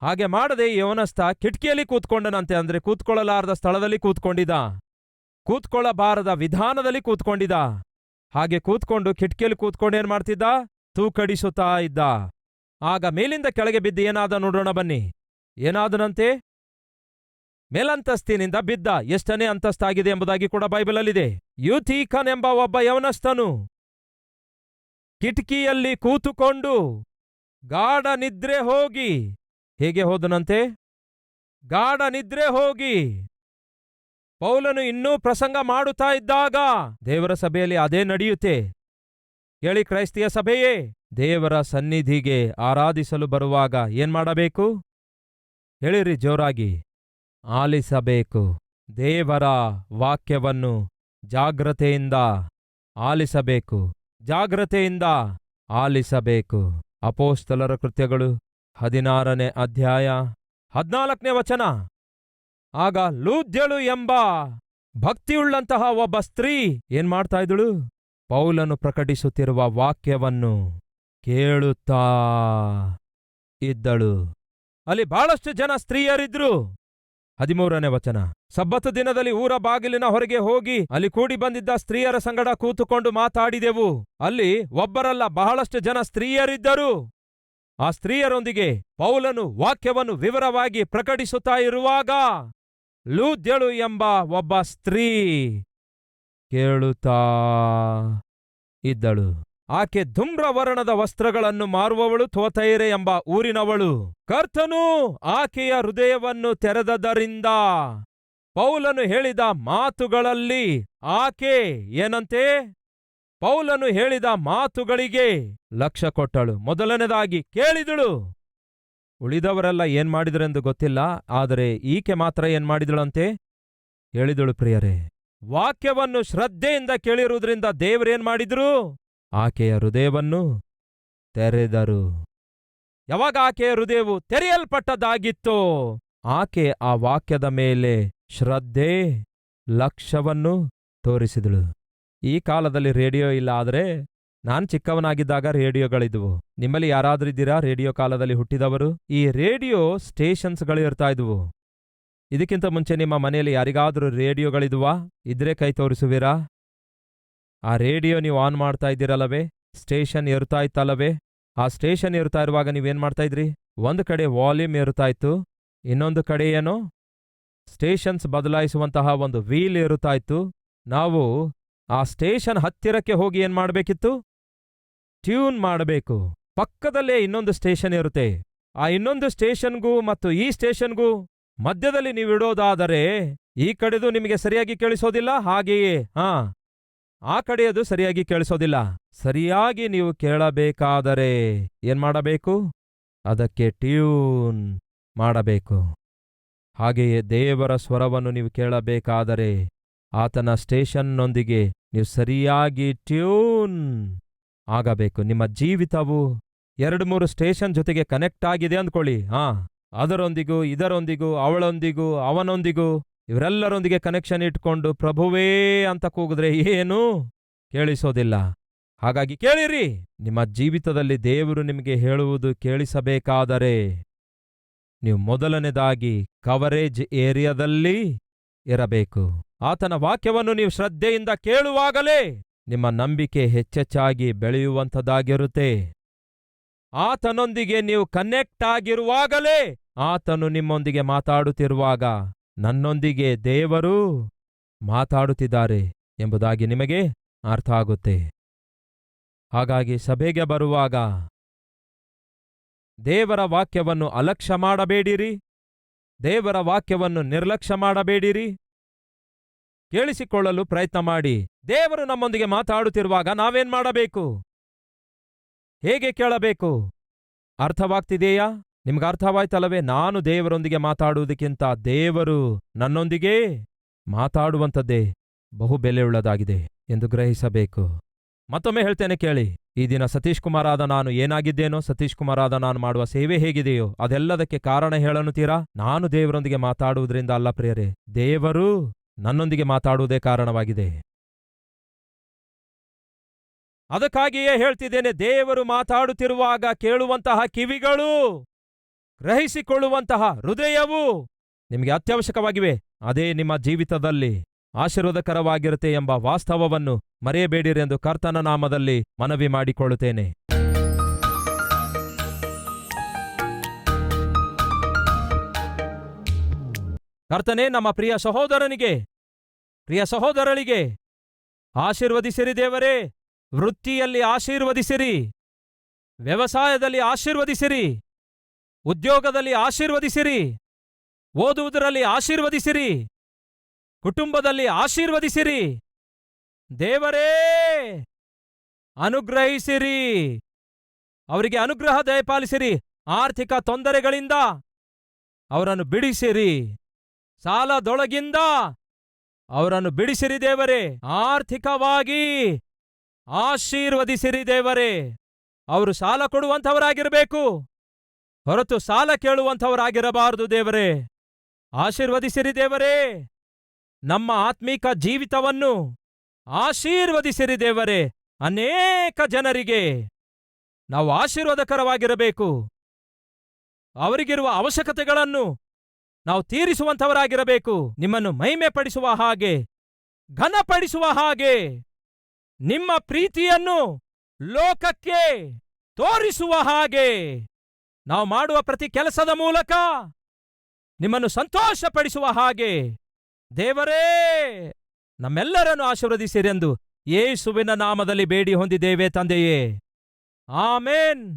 ಹಾಗೆ ಮಾಡದೆ ಯವನಸ್ಥ ಕಿಟಕಿಯಲ್ಲಿ ಕೂತ್ಕೊಂಡನಂತೆ ಅಂದ್ರೆ ಕೂತ್ಕೊಳ್ಳಲಾರದ ಸ್ಥಳದಲ್ಲಿ ಕೂತ್ಕೊಂಡಿದ್ದ ಕೂತ್ಕೊಳ್ಳಬಾರದ ವಿಧಾನದಲ್ಲಿ ಕೂತ್ಕೊಂಡಿದ್ದ ಹಾಗೆ ಕೂತ್ಕೊಂಡು ಕಿಟಕಿಯಲ್ಲಿ ಏನ್ ಮಾಡ್ತಿದ್ದ? ತೂಕಡಿಸುತ್ತಾ ಇದ್ದ. ಆಗ ಮೇಲಿಂದ ಕೆಳಗೆ ಬಿದ್ದು ಏನಾದ ನೋಡೋಣ ಬನ್ನಿ. ಏನಾದನಂತೆ? ಮೇಲಂತಸ್ತಿನಿಂದ ಬಿದ್ದ ಎಷ್ಟನೇ ಅಂತಸ್ತಾಗಿದೆ ಎಂಬುದಾಗಿ ಕೂಡ ಬೈಬಲಲ್ಲಿದೆ. ಯೂಥೀಕನ್ ಎಂಬ ಒಬ್ಬ ಯವನಸ್ಥನು ಕಿಟಕಿಯಲ್ಲಿ ಕೂತುಕೊಂಡು ಗಾಢ ನಿದ್ರೆ ಹೋಗಿ, ಹೇಗೆ ಹೋದನಂತೆ? ಗಾಢ ನಿದ್ರೆ ಹೋಗಿ ಪೌಲನು ಇನ್ನೂ ಪ್ರಸಂಗ ಮಾಡುತ್ತಾ ಇದ್ದಾಗ ದೇವರ ಸಭೆಯಲ್ಲಿ ಅದೇ ನಡೆಯುತ್ತೆ. ಕೇಳಿ ಕ್ರೈಸ್ತಿಯ ಸಭೆಯೇ, ದೇವರ ಸನ್ನಿಧಿಗೆ ಆರಾಧಿಸಲು ಬರುವಾಗ ಏನ್ ಮಾಡಬೇಕು? ಹೇಳಿರಿ ಜೋರಾಗಿ. ಆಲಿಸಬೇಕು. ದೇವರ ವಾಕ್ಯವನ್ನು ಜಾಗ್ರತೆಯಿಂದ ಆಲಿಸಬೇಕು. ಜಾಗ್ರತೆಯಿಂದ ಆಲಿಸಬೇಕು. ಅಪೋಸ್ತಲರ ಕೃತ್ಯಗಳು ಹದಿನಾರನೇ ಅಧ್ಯಾಯ ಹದಿನಾಲ್ಕನೇ ವಚನ. ಆಗ ಲೂದ್ಯಳು ಎಂಬ ಭಕ್ತಿಯುಳ್ಳಂತಹ ಒಬ್ಬ ಸ್ತ್ರೀ ಏನ್ಮಾಡ್ತಾ ಇದ್ದಳು? ಪೌಲನು ಪ್ರಕಟಿಸುತ್ತಿರುವ ವಾಕ್ಯವನ್ನು ಕೇಳುತ್ತಾ ಇದ್ದಳು. ಅಲ್ಲಿ ಬಹಳಷ್ಟು ಜನ ಸ್ತ್ರೀಯರಿದ್ರು. ಹದಿಮೂರನೇ ವಚನ. ಸಬ್ಬತ್ತು ದಿನದಲ್ಲಿ ಊರ ಬಾಗಿಲಿನ ಹೊರಗೆ ಹೋಗಿ ಅಲ್ಲಿ ಕೂಡಿ ಬಂದಿದ್ದ ಸ್ತ್ರೀಯರ ಸಂಗಡ ಕೂತುಕೊಂಡು ಮಾತಾಡಿದೆವು. ಅಲ್ಲಿ ಒಬ್ಬರಲ್ಲ, ಬಹಳಷ್ಟು ಜನ ಸ್ತ್ರೀಯರಿದ್ದರು. ಆ ಸ್ತ್ರೀಯರೊಂದಿಗೆ ಪೌಲನು ವಾಕ್ಯವನ್ನು ವಿವರವಾಗಿ ಪ್ರಕಟಿಸುತ್ತಾ ಇರುವಾಗ, ಲೂದ್ಯಳು ಎಂಬ ಒಬ್ಬ ಸ್ತ್ರೀ ಕೇಳುತ್ತಾ ಇದ್ದಳು. ಆಕೆ ಧೂಮ್ರವರ್ಣದ ವಸ್ತ್ರಗಳನ್ನು ಮಾರುವವಳು ತೋತೈರೆ ಎಂಬ ಊರಿನವಳು. ಕರ್ತನು ಆಕೆಯ ಹೃದಯವನ್ನು ತೆರೆದದರಿಂದ ಪೌಲನು ಹೇಳಿದ ಮಾತುಗಳಲ್ಲಿ ಆಕೆ ಏನಂತೆ? ಪೌಲನು ಹೇಳಿದ ಮಾತುಗಳಿಗೆ ಲಕ್ಷ ಕೊಟ್ಟಳು. ಮೊದಲನೇದಾಗಿ ಕೇಳಿದಳು. ಉಳಿದವರೆಲ್ಲ ಏನ್ ಮಾಡಿದರೆಂದು ಗೊತ್ತಿಲ್ಲ, ಆದರೆ ಈಕೆ ಮಾತ್ರ ಏನ್ ಮಾಡಿದಳಂತೆ? ಹೇಳಿದಳು, ಪ್ರಿಯರೇ, ವಾಕ್ಯವನ್ನು ಶ್ರದ್ಧೆಯಿಂದ ಕೇಳಿರುವುದರಿಂದ ದೇವರೇನ್ ಮಾಡಿದ್ರು? ಆಕೆಯ ಹೃದಯವನ್ನು ತೆರೆದರು. ಯಾವಾಗ ಆಕೆಯ ಹೃದಯವು ತೆರೆಯಲ್ಪಟ್ಟದಾಗಿತ್ತೋ ಆಕೆ ಆ ವಾಕ್ಯದ ಮೇಲೆ ಶ್ರದ್ಧೆ ಲಕ್ಷ್ಯವನ್ನು ತೋರಿಸಿದಳು. ಈ ಕಾಲದಲ್ಲಿ ರೇಡಿಯೋ ಇಲ್ಲ ಆದರೆ ನಾನು ಚಿಕ್ಕವನಾಗಿದ್ದಾಗ ರೇಡಿಯೋಗಳಿದ್ವು. ನಿಮ್ಮಲ್ಲಿ ಯಾರಾದ್ರೂ ಇದ್ದೀರಾ? ರೇಡಿಯೋ ಕಾಲದಲ್ಲಿ ಹುಟ್ಟಿದವರು? ಈ ರೇಡಿಯೋ ಸ್ಟೇಷನ್ಸ್ಗಳು ಇರ್ತಾ ಇದ್ವು. ಇದಕ್ಕಿಂತ ಮುಂಚೆ ನಿಮ್ಮ ಮನೆಯಲ್ಲಿ ಯಾರಿಗಾದ್ರೂ ರೇಡಿಯೋಗಳಿದ್ವಾ? ಇದ್ರೆ ಕೈ ತೋರಿಸುವಿರಾ? ಆ ರೇಡಿಯೋ ನೀವು ಆನ್ ಮಾಡ್ತಾ ಇದ್ದೀರಲ್ಲವೇ? ಸ್ಟೇಷನ್ ಇರ್ತಾ ಇತ್ತಲ್ಲವೇ? ಆ ಸ್ಟೇಷನ್ ಇರ್ತಾ ಇರುವಾಗ ನೀವೇನು ಮಾಡ್ತಾ ಇದ್ರಿ? ಒಂದು ಕಡೆ ವಾಲ್ಯೂಮ್ ಇರ್ತಾ ಇತ್ತು, ಇನ್ನೊಂದು ಕಡೆ ಏನೋ? ಸ್ಟೇಷನ್ಸ್ ಬದಲಾಯಿಸುವಂತಹ ಒಂದು ವೀಲ್ ಇರುತ್ತಾ ಇತ್ತು. ನಾವು ಆ ಸ್ಟೇಷನ್ ಹತ್ತಿರಕ್ಕೆ ಹೋಗಿ ಏನು ಮಾಡಬೇಕಿತ್ತು? ಟ್ಯೂನ್ ಮಾಡಬೇಕು. ಪಕ್ಕದಲ್ಲೇ ಇನ್ನೊಂದು ಸ್ಟೇಷನ್ ಇರುತ್ತೆ ಆ ಇನ್ನೊಂದು ಸ್ಟೇಷನ್ಗೂ ಮತ್ತು ಈ ಸ್ಟೇಷನ್ಗೂ ಮಧ್ಯದಲ್ಲಿ ನೀವು ಇಡೋದಾದರೆ ಈ ಕಡೆದು ನಿಮಗೆ ಸರಿಯಾಗಿ ಕೇಳಿಸೋದಿಲ್ಲ? ಹಾಗೆಯೇ. ಹಾ. ಆ ಕಡೆಯದು ಸರಿಯಾಗಿ ಕೇಳಿಸೋದಿಲ್ಲ. ಸರಿಯಾಗಿ ನೀವು ಕೇಳಬೇಕಾದರೆ ಏನ್ ಮಾಡಬೇಕು? ಅದಕ್ಕೆ ಟ್ಯೂನ್ ಮಾಡಬೇಕು. ಹಾಗೆಯೇ ದೇವರ ಸ್ವರವನ್ನು ನೀವು ಕೇಳಬೇಕಾದರೆ ಆತನ ಸ್ಟೇಷನ್ನೊಂದಿಗೆ ನೀವು ಸರಿಯಾಗಿ ಟ್ಯೂನ್ ಆಗಬೇಕು. ನಿಮ್ಮ ಜೀವಿತವು ಎರಡು ಮೂರು ಸ್ಟೇಷನ್ ಜೊತೆಗೆ ಕನೆಕ್ಟ್ ಆಗಿದೆ ಅಂದ್ಕೊಳ್ಳಿ. ಹಾಂ, ಅದರೊಂದಿಗೂ, ಇದರೊಂದಿಗೂ, ಅವಳೊಂದಿಗೂ, ಅವನೊಂದಿಗೂ. ಇವರೆಲ್ಲರೊಂದಿಗೆ ಕನೆಕ್ಷನ್ ಇಟ್ಕೊಂಡು, ಪ್ರಭುವೇ ಅಂತ ಕೂಗಿದ್ರೆ ಏನು ಕೇಳಿಸೋದಿಲ್ಲ. ಹಾಗಾಗಿ ಕೇಳಿರಿ, ನಿಮ್ಮ ಜೀವಿತದಲ್ಲಿ ದೇವರು ನಿಮಗೆ ಹೇಳುವುದು ಕೇಳಿಸಬೇಕಾದರೆ, ನೀವು ಮೊದಲನೇದಾಗಿ ಕವರೇಜ್ ಏರಿಯಾದಲ್ಲಿ ಇರಬೇಕು. ಆತನ ವಾಕ್ಯವನ್ನು ನೀವು ಶ್ರದ್ಧೆಯಿಂದ ಕೇಳುವಾಗಲೇ ನಿಮ್ಮ ನಂಬಿಕೆ ಹೆಚ್ಚೆಚ್ಚಾಗಿ ಬೆಳೆಯುವಂಥದ್ದಾಗಿರುತ್ತೆ. ಆತನೊಂದಿಗೆ ನೀವು ಕನೆಕ್ಟ್ ಆಗಿರುವಾಗಲೇ ಆತನು ನಿಮ್ಮೊಂದಿಗೆ ಮಾತಾಡುತ್ತಿರುವಾಗ ನನ್ನೊಂದಿಗೆ ದೇವರು ಮಾತಾಡುತ್ತಿದ್ದಾರೆ ಎಂಬುದಾಗಿ ನಿಮಗೆ ಅರ್ಥ ಆಗುತ್ತೆ ಹಾಗಾಗಿ ಸಭೆಗೆ ಬರುವಾಗ, ದೇವರ ವಾಕ್ಯವನ್ನು ಅಲಕ್ಷ್ಯ ಮಾಡಬೇಡಿರಿ, ದೇವರ ವಾಕ್ಯವನ್ನು ನಿರ್ಲಕ್ಷ್ಯ ಮಾಡಬೇಡಿರಿ. ಕೇಳಿಸಿಕೊಳ್ಳಲು ಪ್ರಯತ್ನ ಮಾಡಿ, ದೇವರು ನಮ್ಮೊಂದಿಗೆ ಮಾತಾಡುತ್ತಿರುವಾಗ ನಾವೇನ್ ಮಾಡಬೇಕು? ಹೇಗೆ ಕೇಳಬೇಕು? ಅರ್ಥವಾಗ್ತಿದೆಯಾ? ನಿಮ್ಗೆ ಅರ್ಥವಾಯ್ತಲ್ಲವೇ ನಾನು ದೇವರೊಂದಿಗೆ ಮಾತಾಡುವುದಕ್ಕಿಂತ ದೇವರು ನನ್ನೊಂದಿಗೆ ಮಾತಾಡುವಂಥದ್ದೇ ಬಹು ಬೆಲೆಯುಳ್ಳದಾಗಿದೆ ಎಂದು ಗ್ರಹಿಸಬೇಕು. ಮತ್ತೊಮ್ಮೆ ಹೇಳ್ತೇನೆ ಕೇಳಿ, ಈ ದಿನ ಸತೀಶ್ ಕುಮಾರಾದ ನಾನು ಏನಾಗಿದ್ದೇನೋ? ಸತೀಶ್ ಕುಮಾರಾದ ನಾನು ಮಾಡುವ ಸೇವೆ ಹೇಗಿದೆಯೋ? ಅದೆಲ್ಲದಕ್ಕೆ ಕಾರಣ ಹೇಳನುತ್ತೀರಾ ನಾನು ದೇವರೊಂದಿಗೆ ಮಾತಾಡುವುದರಿಂದ ಅಲ್ಲ ಪ್ರಿಯರೇ, ದೇವರು ನನ್ನೊಂದಿಗೆ ಮಾತಾಡುವುದೇ ಕಾರಣವಾಗಿದೆ. ಅದಕ್ಕಾಗಿಯೇ ಹೇಳ್ತಿದ್ದೇನೆ, ದೇವರು ಮಾತಾಡುತ್ತಿರುವಾಗ ಕೇಳುವಂತಹ ಕಿವಿಗಳು ಗ್ರಹಿಸಿಕೊಳ್ಳುವಂತಹ ಹೃದಯವು ನಿಮಗೆ ಅತ್ಯವಶ್ಯಕವಾಗಿವೆ. ಅದೇ ನಿಮ್ಮ ಜೀವಿತದಲ್ಲಿ ಆಶೀರ್ವಾದಕರವಾಗಿರುತ್ತೆ ಎಂಬ ವಾಸ್ತವವನ್ನು ಮರೆಯಬೇಡಿರೆಂದು ಕರ್ತನ ನಾಮದಲ್ಲಿ ಮನವಿ ಮಾಡಿಕೊಳ್ಳುತ್ತೇನೆ. ಕರ್ತನೇ, ನಮ್ಮ ಪ್ರಿಯ ಸಹೋದರನಿಗೆ, ಪ್ರಿಯ ಸಹೋದರಳಿಗೆ, ಆಶೀರ್ವದಿಸಿರಿ ದೇವರೇ, ವೃತ್ತಿಯಲ್ಲಿ ಆಶೀರ್ವದಿಸಿರಿ, ವ್ಯವಸಾಯದಲ್ಲಿ ಆಶೀರ್ವದಿಸಿರಿ. ಉದ್ಯೋಗದಲ್ಲಿ ಆಶೀರ್ವದಿಸಿರಿ. ಓದುವುದರಲ್ಲಿ ಆಶೀರ್ವದಿಸಿರಿ. ಕುಟುಂಬದಲ್ಲಿ ಆಶೀರ್ವದಿಸಿರಿ. ದೇವರೇ, ಅನುಗ್ರಹಿಸಿರಿ. ಅವರಿಗೆ ಅನುಗ್ರಹ ದಯಪಾಲಿಸಿರಿ. ಆರ್ಥಿಕ ತೊಂದರೆಗಳಿಂದ ಅವರನ್ನು ಬಿಡಿಸಿರಿ. ಸಾಲದೊಳಗಿಂದ ಅವರನ್ನು ಬಿಡಿಸಿರಿ ದೇವರೇ. ಆರ್ಥಿಕವಾಗಿ ಆಶೀರ್ವದಿಸಿರಿ ದೇವರೇ. ಅವರು ಸಾಲ ಕೊಡುವಂಥವರಾಗಿರಬೇಕು. ಹೊರತು ಸಾಲ ಕೇಳುವಂಥವರಾಗಿರಬಾರದು ದೇವರೇ. ಆಶೀರ್ವದಿಸಿರಿ ದೇವರೇ. ನಮ್ಮ ಆತ್ಮೀಕ ಜೀವಿತವನ್ನು ಆಶೀರ್ವದಿಸಿರಿ ದೇವರೇ, ಅನೇಕ ಜನರಿಗೆ. ನಾವು ಆಶೀರ್ವಾದಕರವಾಗಿರಬೇಕು. ಅವರಿಗಿರುವ ಅವಶ್ಯಕತೆಗಳನ್ನು ನಾವು ತೀರಿಸುವಂಥವರಾಗಿರಬೇಕು. ನಿಮ್ಮನ್ನು ಮಹಿಮೆ ಪಡಿಸುವ ಹಾಗೆ, ಘನಪಡಿಸುವ ಹಾಗೆ. ನಿಮ್ಮ ಪ್ರೀತಿಯನ್ನು ಲೋಕಕ್ಕೆ ತೋರಿಸುವ ಹಾಗೆ. ನಾವು ಮಾಡುವ ಪ್ರತಿ ಕೆಲಸದ ಮೂಲಕ ನಿಮ್ಮನ್ನು ಸಂತೋಷಪಡಿಸುವ ಹಾಗೆ. ದೇವರೇ, ನಮ್ಮೆಲ್ಲರನ್ನು ಆಶೀರ್ವದಿಸಿರೆಂದು ಯೇಸುವಿನ ನಾಮದಲ್ಲಿ ಬೇಡಿ ಹೊಂದಿದ್ದೇವೆ ತಂದೆಯೇ. Amen.